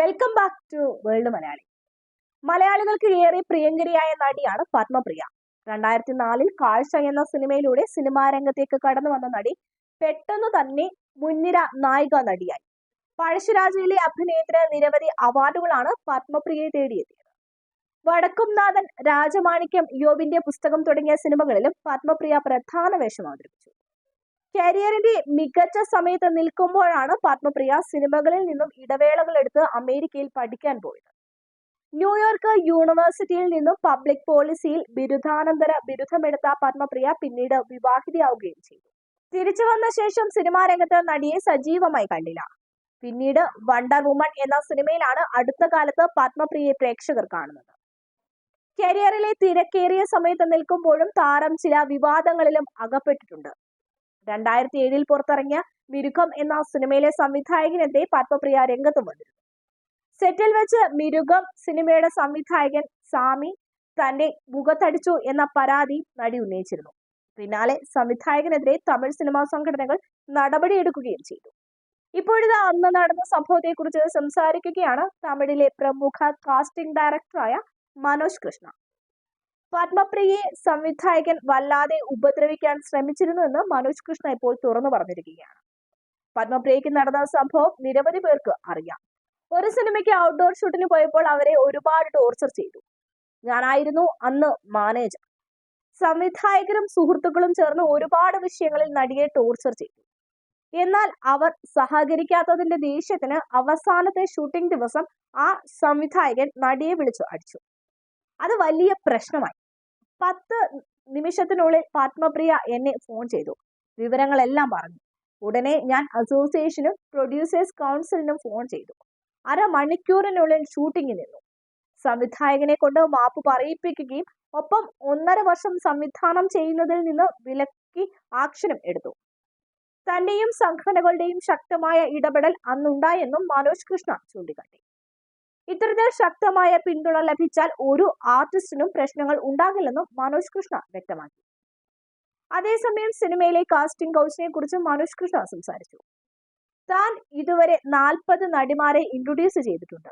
Welcome back to world Malayali മലയാളികൾക്ക് ഏറെ പ്രിയങ്കരിയായ നടിയാണ് പത്മപ്രിയ. രണ്ടായിരത്തി നാലിൽ കാഴ്ച എന്ന സിനിമയിലൂടെ സിനിമാ രംഗത്തേക്ക് കടന്നു വന്ന നടി പെട്ടെന്ന് തന്നെ മുൻനിര നായിക നടിയായി. പഴശ്ശിരാജയിലെ അഭിനയത്തിന് നിരവധി അവാർഡുകളാണ് പത്മപ്രിയയെ തേടിയെത്തിയത്. വടക്കുംനാഥൻ രാജമാണിക്യം യോബിന്റെ പുസ്തകം തുടങ്ങിയ സിനിമകളിലും പത്മപ്രിയ പ്രധാന വേഷം അവതരിപ്പിച്ചു. കരിയറിന്റെ മികച്ച സമയത്ത് നിൽക്കുമ്പോഴാണ് പത്മപ്രിയ സിനിമകളിൽ നിന്നും ഇടവേളകൾ എടുത്ത് അമേരിക്കയിൽ പഠിക്കാൻ പോയത്. ന്യൂയോർക്ക് യൂണിവേഴ്സിറ്റിയിൽ നിന്നും പബ്ലിക് പോളിസിയിൽ ബിരുദാനന്തര ബിരുദമെടുത്ത പത്മപ്രിയ പിന്നീട് വിവാഹിതയാവുകയും ചെയ്തു. തിരിച്ചു വന്ന ശേഷം സിനിമാ രംഗത്ത് നടിയെ സജീവമായി കണ്ടില്ല. പിന്നീട് വണ്ടർ വുമൺ എന്ന സിനിമയിലാണ് അടുത്ത കാലത്ത് പത്മപ്രിയയെ പ്രേക്ഷകർ കാണുന്നത്. കരിയറിലെ തിരക്കേറിയ സമയത്ത് നിൽക്കുമ്പോഴും താരം ചില വിവാദങ്ങളിലും അകപ്പെട്ടിട്ടുണ്ട്. രണ്ടായിരത്തി ഏഴിൽ പുറത്തിറങ്ങിയ മിരുഖം എന്ന സിനിമയിലെ സംവിധായകനെതിരെ പത്മപ്രിയ രംഗത്തും വന്നിരുന്നു സെറ്റിൽ വെച്ച് മിരുഖം സിനിമയുടെ സംവിധായകൻ സാമി തന്റെ മുഖത്തടിച്ചു എന്ന പരാതി നടി ഉന്നയിച്ചിരുന്നു. പിന്നാലെ സംവിധായകനെതിരെ തമിഴ് സിനിമാ സംഘടനകൾ നടപടിയെടുക്കുകയും ചെയ്തു. ഇപ്പോഴിത് അന്ന് നടന്ന സംഭവത്തെക്കുറിച്ച് സംസാരിക്കുകയാണ് തമിഴിലെ പ്രമുഖ കാസ്റ്റിംഗ് ഡയറക്ടറായ മനോജ് കൃഷ്ണ. പത്മപ്രിയയെ സംവിധായകൻ വല്ലാതെ ഉപദ്രവിക്കാൻ ശ്രമിച്ചിരുന്നുവെന്ന് മനോജ് കൃഷ്ണ ഇപ്പോൾ തുറന്നു പറഞ്ഞിരിക്കുകയാണ്. പത്മപ്രിയയ്ക്ക് നടന്ന സംഭവം നിരവധി പേർക്ക് അറിയാം. ഒരു സിനിമയ്ക്ക് ഔട്ട്ഡോർ ഷൂട്ടിന് പോയപ്പോൾ അവരെ ഒരുപാട് ടോർച്ചർ ചെയ്തു. ഞാനായിരുന്നു അന്ന് മാനേജർ സംവിധായകരും സുഹൃത്തുക്കളും ചേർന്ന് ഒരുപാട് വിഷയങ്ങളിൽ നടിയെ ടോർച്ചർ ചെയ്തു. എന്നാൽ അവർ സഹകരിക്കാത്തതിന്റെ ദേഷ്യത്തിന് അവസാനത്തെ ഷൂട്ടിംഗ് ദിവസം ആ സംവിധായകൻ നടിയെ വിളിച്ചു അടിച്ചു. അത് വലിയ പ്രശ്നമായി. പത്ത് നിമിഷത്തിനുള്ളിൽ പത്മപ്രിയ എന്നെ ഫോൺ ചെയ്തു. വിവരങ്ങളെല്ലാം പറഞ്ഞു. ഉടനെ ഞാൻ അസോസിയേഷനും പ്രൊഡ്യൂസേഴ്സ് കൗൺസിലിനും ഫോൺ ചെയ്തു. അരമണിക്കൂറിനുള്ളിൽ ഷൂട്ടിംഗ് നിന്നു. സംവിധായകനെ കൊണ്ട് മാപ്പ് പറയിപ്പിക്കുകയും ഒപ്പം ഒന്നര വർഷം സംവിധാനം ചെയ്യുന്നതിൽ നിന്ന് വിലക്കി ആക്ഷനും എടുത്തു. തന്റെയും സംഘടനകളുടെയും ശക്തമായ ഇടപെടൽ അന്നുണ്ടായെന്നും മനോജ് കൃഷ്ണ ചൂണ്ടിക്കാട്ടി. ഇത്തരത്തിൽ ശക്തമായ പിന്തുണ ലഭിച്ചാൽ ഒരു ആർട്ടിസ്റ്റിനും പ്രശ്നങ്ങൾ ഉണ്ടാകില്ലെന്നും മനോജ് കൃഷ്ണ വ്യക്തമാക്കി. അതേസമയം സിനിമയിലെ കാസ്റ്റിംഗ് കൗച്ചിനെ കുറിച്ച് മനോജ് കൃഷ്ണ സംസാരിച്ചു. താൻ ഇതുവരെ നാൽപ്പത് നടിമാരെ ഇൻട്രൊഡ്യൂസ് ചെയ്തിട്ടുണ്ട്.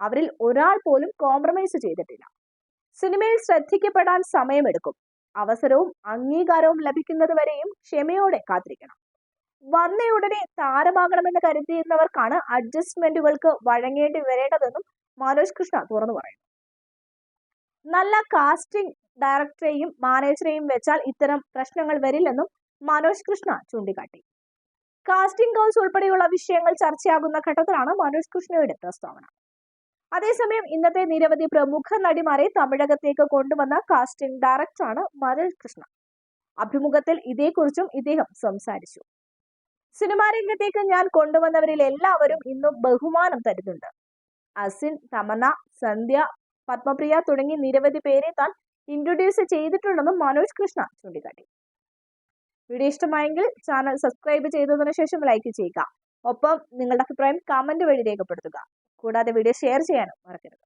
അവരിൽ ഒരാൾ പോലും കോംപ്രമൈസ് ചെയ്തിട്ടില്ല. സിനിമയിൽ ശ്രദ്ധിക്കപ്പെടാൻ സമയമെടുക്കും. അവസരവും അംഗീകാരവും ലഭിക്കുന്നതുവരെയും ക്ഷമയോടെ കാത്തിരിക്കണം. വന്നയുടനെ താരമാകണമെന്ന് കരുതിയിരുന്നവർക്കാണ് അഡ്ജസ്റ്റ്മെന്റുകൾക്ക് വഴങ്ങേണ്ടി വരേണ്ടതെന്നും മനോജ് കൃഷ്ണ തുറന്നു പറയുന്നു. നല്ല കാസ്റ്റിംഗ് ഡയറക്ടറെയും മാനേജറെയും വെച്ചാൽ ഇത്തരം പ്രശ്നങ്ങൾ വരില്ലെന്നും മനോജ് കൃഷ്ണ ചൂണ്ടിക്കാട്ടി. കാസ്റ്റിംഗ് കൗൺസ് ഉൾപ്പെടെയുള്ള വിഷയങ്ങൾ ചർച്ചയാകുന്ന ഘട്ടത്തിലാണ് മനോജ് കൃഷ്ണയുടെ പ്രസ്താവന. അതേസമയം ഇന്നത്തെ നിരവധി പ്രമുഖ നടിമാരെ തമിഴകത്തേക്ക് കൊണ്ടുവന്ന കാസ്റ്റിംഗ് ഡയറക്ടറാണ് മനോജ് കൃഷ്ണ. അഭിമുഖത്തിൽ ഇതേക്കുറിച്ചും ഇദ്ദേഹം സംസാരിച്ചു. സിനിമാ രംഗത്തേക്ക് ഞാൻ കൊണ്ടുവന്നവരിൽ എല്ലാവരും ഇന്നും ബഹുമാനം തരുന്നുണ്ട്. അസിൻ തമന സന്ധ്യ പത്മപ്രിയ തുടങ്ങി നിരവധി പേരെ താൻ ഇൻട്രൊഡ്യൂസ് ചെയ്തിട്ടുണ്ടെന്നും മനോജ് കൃഷ്ണ ചൂണ്ടിക്കാട്ടി. വീഡിയോ ഇഷ്ടമായെങ്കിൽ ചാനൽ സബ്സ്ക്രൈബ് ചെയ്തതിനു ശേഷം ലൈക്ക് ചെയ്യുക. ഒപ്പം നിങ്ങളുടെ അഭിപ്രായം കമന്റ് വഴി രേഖപ്പെടുത്തുക. കൂടാതെ വീഡിയോ ഷെയർ ചെയ്യാനും മറക്കരുത്.